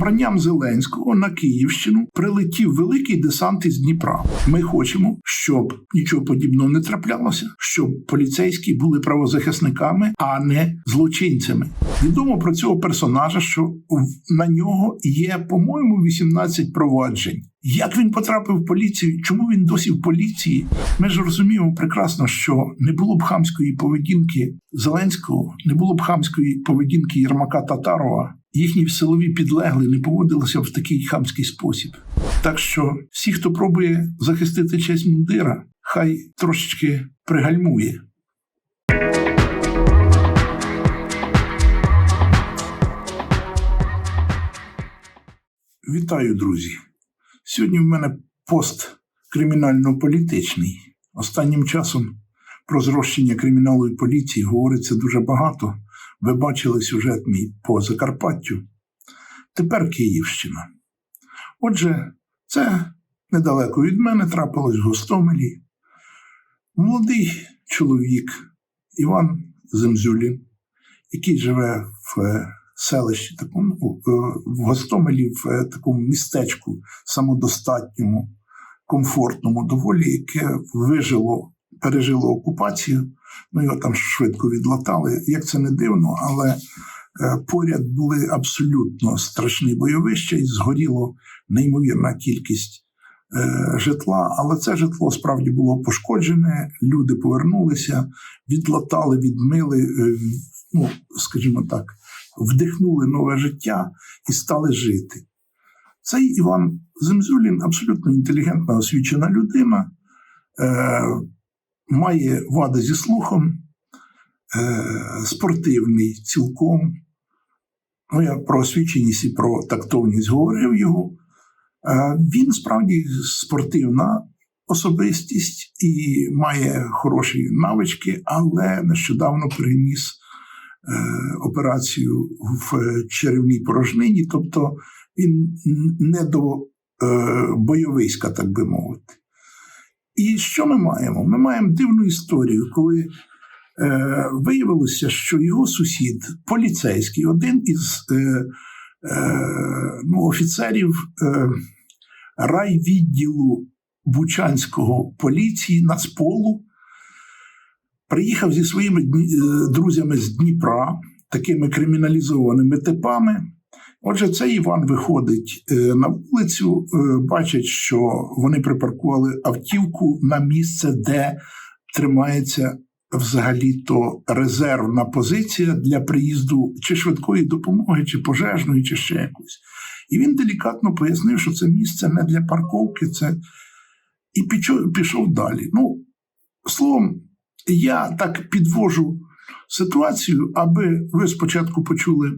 обранням Зеленського на Київщину прилетів великий десант із Дніпра. Ми хочемо, щоб нічого подібного не траплялося, щоб поліцейські були правозахисниками, а не злочинцями. Відомо про цього персонажа, що на нього є, по-моєму, 18 проваджень. Як він потрапив в поліцію? Чому він досі в поліції? Ми ж розуміємо прекрасно, що не було б хамської поведінки Зеленського, не було б хамської поведінки Єрмака Татарова. Їхні силові підлегли не поводилися в такий хамський спосіб. Так що всі, хто пробує захистити честь мундира, хай трошечки пригальмує. Вітаю, друзі! Сьогодні в мене пост кримінально-політичний. Останнім часом про зрощення криміналу поліції говориться дуже багато. Ви бачили сюжет мій по Закарпаттю. Тепер Київщина. Отже, це недалеко від мене трапилось в Гостомелі. Молодий чоловік Іван Земзюлін, який живе в е, селищі, такому, е, в Гостомелі, в е, такому містечку самодостатньому, комфортному, доволі, яке вижило, пережило окупацію. Ну, його там швидко відлатали. Як це не дивно, але е, поряд були абсолютно страшні бойовища і згоріло неймовірна кількість е, житла. Але це житло справді було пошкоджене. Люди повернулися, відлатали, відмили, е, ну, скажімо так, вдихнули нове життя і стали жити. Цей Іван Земзюлін абсолютно інтелігентна, освічена людина, має вади зі слухом, е, спортивний цілком. Ну, я про освіченість і про тактовність говорив його. Е, він справді спортивна особистість і має хороші навички, але нещодавно переніс е, операцію в черевній порожнині, тобто він не до е, бойовиська, так би мовити. І що ми маємо? Ми маємо дивну історію, коли е, виявилося, що його сусід, поліцейський, один із е, е, ну, офіцерів е, райвідділу Бучанського поліції Нацполу, приїхав зі своїми е, друзями з Дніпра, такими криміналізованими типами. Отже, цей Іван виходить е, на вулицю, е, бачить, що вони припаркували автівку на місце, де тримається взагалі-то резервна позиція для приїзду чи швидкої допомоги, чи пожежної, чи ще якось. І він делікатно пояснив, що це місце не для парковки, це і пішов, пішов далі. Ну, словом, я так підвожу ситуацію, аби ви спочатку почули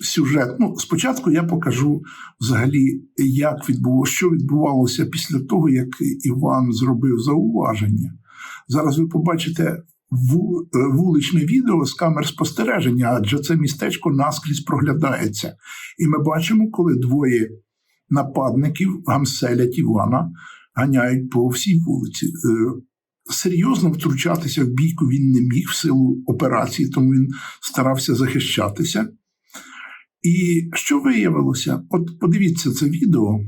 сюжет. Ну, спочатку я покажу взагалі, як відбулося, що відбувалося після того, як Іван зробив зауваження. Зараз ви побачите е, вуличне відео з камер спостереження, адже це містечко наскрізь проглядається. І ми бачимо, коли двоє нападників гамселять Івана, ганяють по всій вулиці. Е, Серйозно втручатися в бійку він не міг в силу операції, тому він старався захищатися. І що виявилося? От подивіться це відео.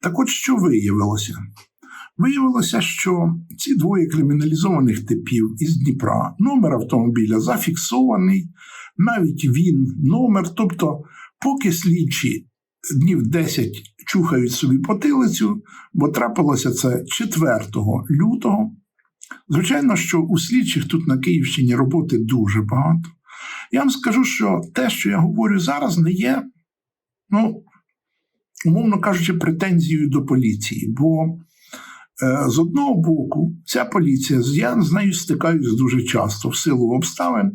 Так от що виявилося? Виявилося, що ці двоє криміналізованих типів із Дніпра, номер автомобіля зафіксований, навіть він, номер. Тобто, поки слідчі днів 10 чухають собі потилицю, бо трапилося це 4 лютого. Звичайно, що у слідчих тут на Київщині роботи дуже багато. Я вам скажу, що те, що я говорю зараз, не є, ну, умовно кажучи, претензією до поліції. Бо е, з одного боку, ця поліція, я з нею стикаюсь дуже часто в силу обставин.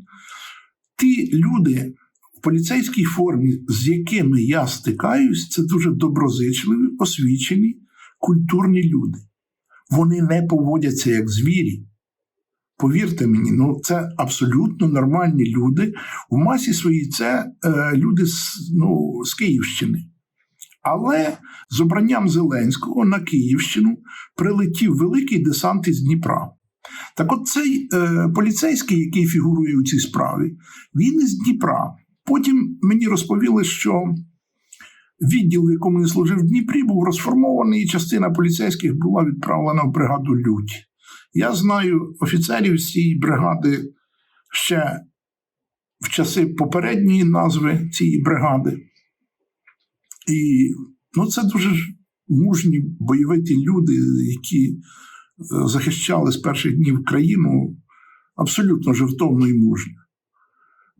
Ті люди в поліцейській формі, з якими я стикаюсь, це дуже доброзичливі, освічені, культурні люди. Вони не поводяться як звірі. Повірте мені, ну це абсолютно нормальні люди. В масі своїй це е, люди з, ну, з Київщини. Але з обранням Зеленського на Київщину прилетів великий десант із Дніпра. Так от цей е, поліцейський, який фігурує у цій справі, він із Дніпра. Потім мені розповіли, що відділ, в якому він служив в Дніпрі, був розформований, і частина поліцейських була відправлена в бригаду Людь. Я знаю офіцерів цієї бригади ще в часи попередньої назви цієї бригади. І ну, це дуже мужні бойовиті люди, які е, захищали з перших днів країну абсолютно жертовно і мужньо.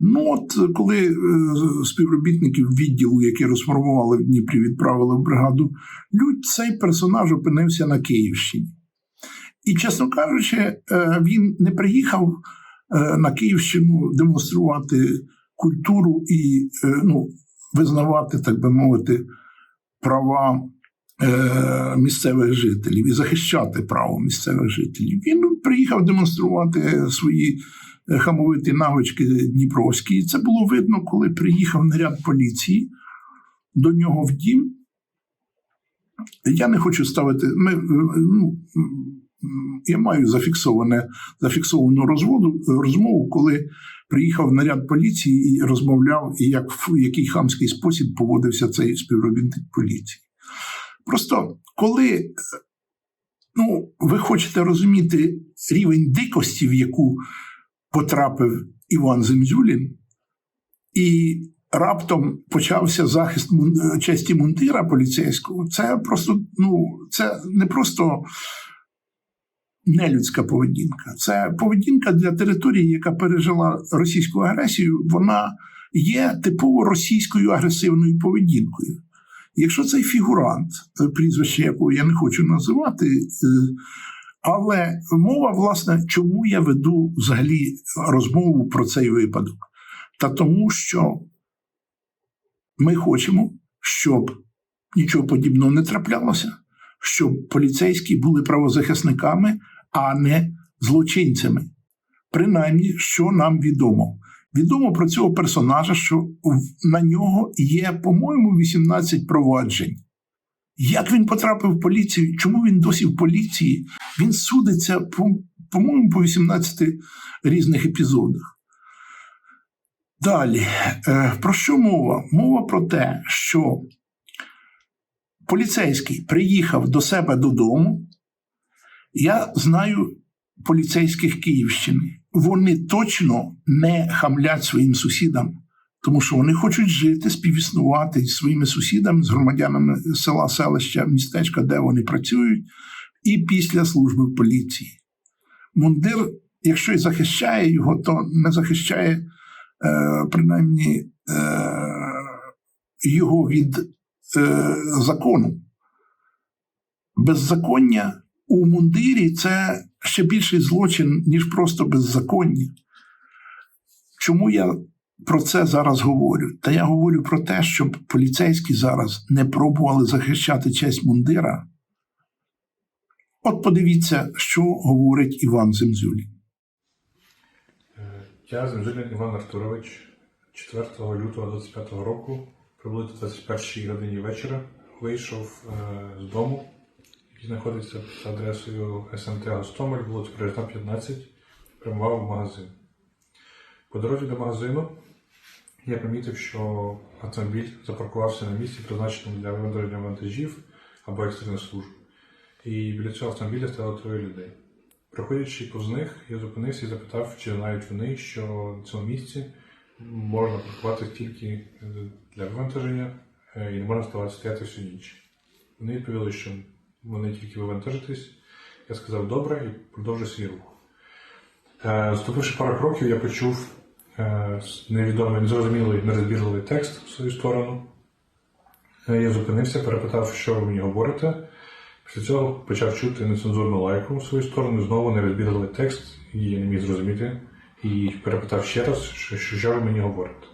Ну, от коли е, співробітників відділу, які розформували в Дніпрі, відправили в бригаду Людь, цей персонаж опинився на Київщині. І, чесно кажучи, е, він не приїхав на Київщину демонструвати культуру і ну, визнавати, так би мовити, права е, місцевих жителів і захищати право місцевих жителів. Він приїхав демонструвати свої е, хамовиті навички Дніпровські. І це було видно, коли приїхав наряд поліції до нього в дім. Я не хочу ставити. Ми, е, ну, я маю зафіксоване, зафіксовану розводу, розмову, коли приїхав наряд поліції і розмовляв, і як в який хамський спосіб поводився цей співробітник поліції. Просто коли е, ну, ви хочете розуміти рівень дикості, в яку потрапив Іван Земзюлін, і раптом почався захист честі мундира поліцейського, це просто ну, це не просто нелюдська поведінка. Це поведінка для території, яка пережила російську агресію, вона є типово російською агресивною поведінкою. Якщо цей фігурант, е, прізвище якого я не хочу називати, е, але мова, власне, чому я веду взагалі розмову про цей випадок? Та тому, що ми хочемо, щоб нічого подібного не траплялося, щоб поліцейські були правозахисниками, а не злочинцями. Принаймні, що нам відомо. Відомо про цього персонажа, що на нього є, по-моєму, 18 проваджень. Як він потрапив в поліцію? Чому він досі в поліції? Він судиться, по- по-моєму, по 18 різних епізодах. Далі, е, про що мова? Мова про те, що поліцейський приїхав до себе додому. Я знаю поліцейських Київщини. Вони точно не хамлять своїм сусідам, тому що вони хочуть жити, співіснувати зі своїми сусідами, з громадянами села, селища, містечка, де вони працюють, і після служби в поліції. Мундир, якщо і захищає його, то не захищає е, принаймні е, його від е, закону. Беззаконня у мундирі це ще більший злочин, ніж просто беззаконня. Чому я про це зараз говорю? Та я говорю про те, щоб поліцейські зараз не пробували захищати честь мундира. От подивіться, що говорить Іван Земзюлін. Я Земзюлін Іван Артурович 4 лютого 25 року, приблизно 21 годині вечора, вийшов е, з дому, який знаходиться за адресою СМТ Гостомель, вулиця Бережна 15, прямував в магазин. По дорозі до магазину я помітив, що автомобіль запаркувався на місці, призначеному для вивезення вантажів або екстрених служб. і біля цього автомобіля стояло троє людей. Проходячи повз них, я зупинився і запитав, чи знають вони, що на цьому місці можна паркувати тільки е, для вивантаження е, і не можна стояти всю ніч. Вони відповіли, що вони тільки вивантажитись. Я сказав добре і продовжив свій рух. Е, Ступивши пару кроків, я почув е, невідомий, незрозумілий, нерозбірливий текст в свою сторону. Е, Я зупинився, перепитав, що ви мені говорите. Після цього почав чути нецензурну лайку в свою сторону, знову нерозбірливий текст, і я не міг зрозуміти. І перепитав ще раз, що, що ви мені говорите.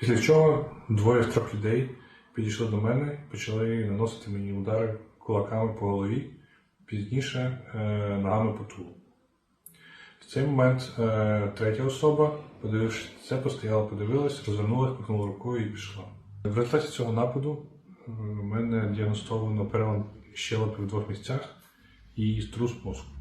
Після чого двоє з трьох людей підійшли до мене і почали наносити мені удари кулаками по голові, пізніше е, ногами по тулу. В цей момент е, третя особа, подивившись це, постояла, подивилась, розвернулась, пихнула рукою і пішла. В результаті цього нападу е, в мене діагностовано перелом щелепи в двох місцях і струс мозку.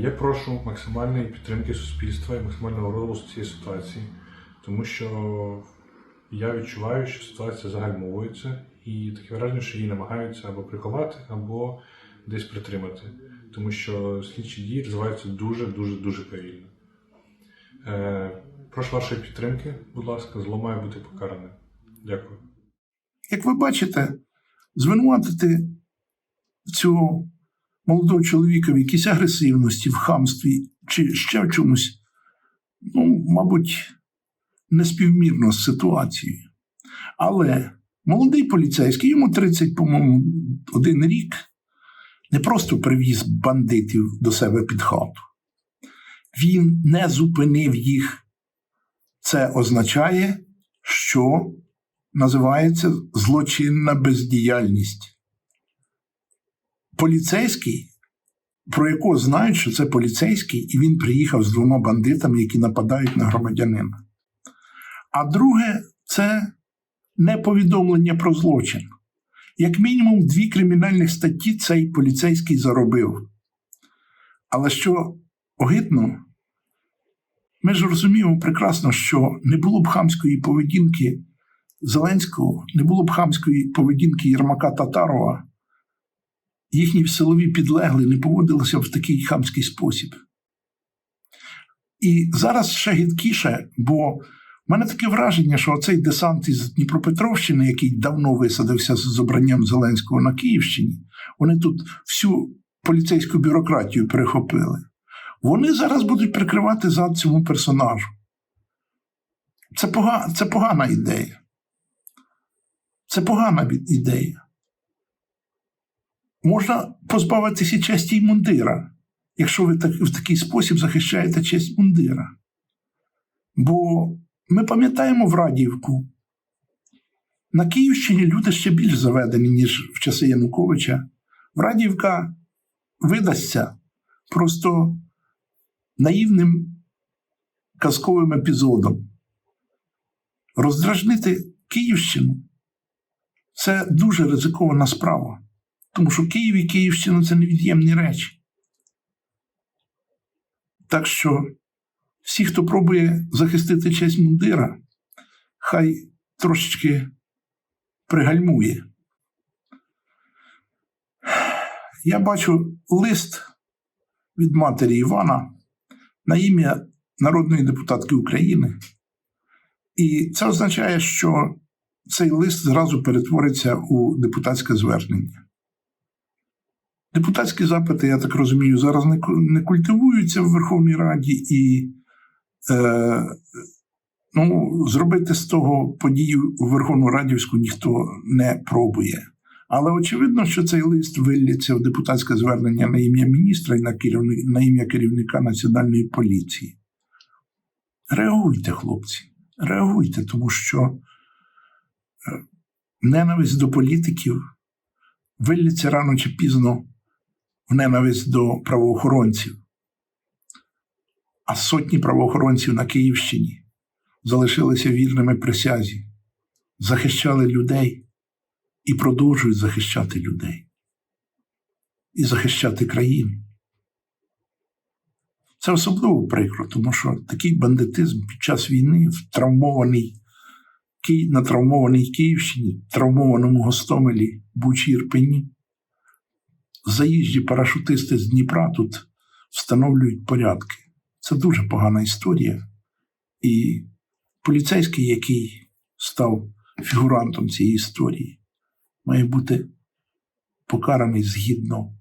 Я прошу максимальної підтримки суспільства і максимального розголосу цієї ситуації, тому що я відчуваю, що ситуація загальмовується, і таке враження, що її намагаються або приховати, або десь притримати, тому що слідчі дії розвиваються дуже, дуже, повільно. Е, прошу вашої підтримки, будь ласка, зло має бути покаране. Дякую. Як ви бачите, звинуватити цього молодого чоловіка в якійсь агресивності, в хамстві чи ще в чомусь, ну, мабуть, неспівмірно з ситуацією. Але молодий поліцейський, йому 30, по-моєму, один рік, не просто привіз бандитів до себе під хату. Він не зупинив їх. Це означає, що називається злочинна бездіяльність. Поліцейський, про якого знають, що це поліцейський, і він приїхав з двома бандитами, які нападають на громадянина. А друге, це не повідомлення про злочин. Як мінімум, дві кримінальних статті цей поліцейський заробив. Але що огидно, ми ж розуміємо прекрасно, що не було б хамської поведінки Зеленського, не було б хамської поведінки Єрмака Татарова, їхні силові підлегли не поводилися в такий хамський спосіб. І зараз ще гидкіше, бо в мене таке враження, що цей десант із Дніпропетровщини, який давно висадився з обранням Зеленського на Київщині, вони тут всю поліцейську бюрократію перехопили. Вони зараз будуть прикривати зад цьому персонажу. Це, пога... Це погана ідея. Це погана ідея. Можна позбавитися честі мундира, якщо ви так, в такий спосіб захищаєте честь мундира. Бо ми пам'ятаємо Врадіївку. На Київщині люди ще більш заведені, ніж в часи Януковича. Врадіївка видасться просто наївним казковим епізодом. Роздражнити Київщину це дуже ризикована справа. Тому що Київ і Київщина це невід'ємні речі. Так що всі, хто пробує захистити честь мундира, хай трошечки пригальмує. Я бачу лист від матері Івана на ім'я народної депутатки України. І це означає, що цей лист зразу перетвориться у депутатське звернення. Депутатські запити, я так розумію, зараз не, культивуються в Верховній Раді, і е, ну, зробити з того подію у Верховну Радівську ніхто не пробує. Але очевидно, що цей лист виллється в депутатське звернення на ім'я міністра і на, керівни, на ім'я керівника національної поліції. Реагуйте, хлопці, реагуйте, тому що е, ненависть до політиків виллється рано чи пізно в ненависть до правоохоронців. А сотні правоохоронців на Київщині залишилися вірними присязі, захищали людей і продовжують захищати людей і захищати країну. Це особливо прикро, тому що такий бандитизм під час війни в травмованій на травмованій Київщині, травмованому Гостомелі, Бучі Ірпені. Заїжджі парашутисти з Дніпра тут встановлюють порядки. Це дуже погана історія. І поліцейський, який став фігурантом цієї історії, має бути покараний згідно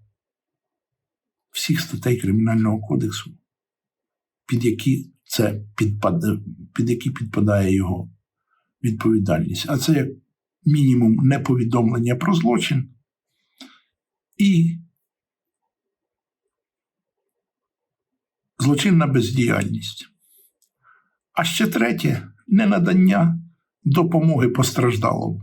всіх статей Кримінального кодексу, під які це підпадає, під які підпадає його відповідальність. А це як мінімум неповідомлення про злочин і злочинна бездіяльність. А ще третє ненадання допомоги постраждалому.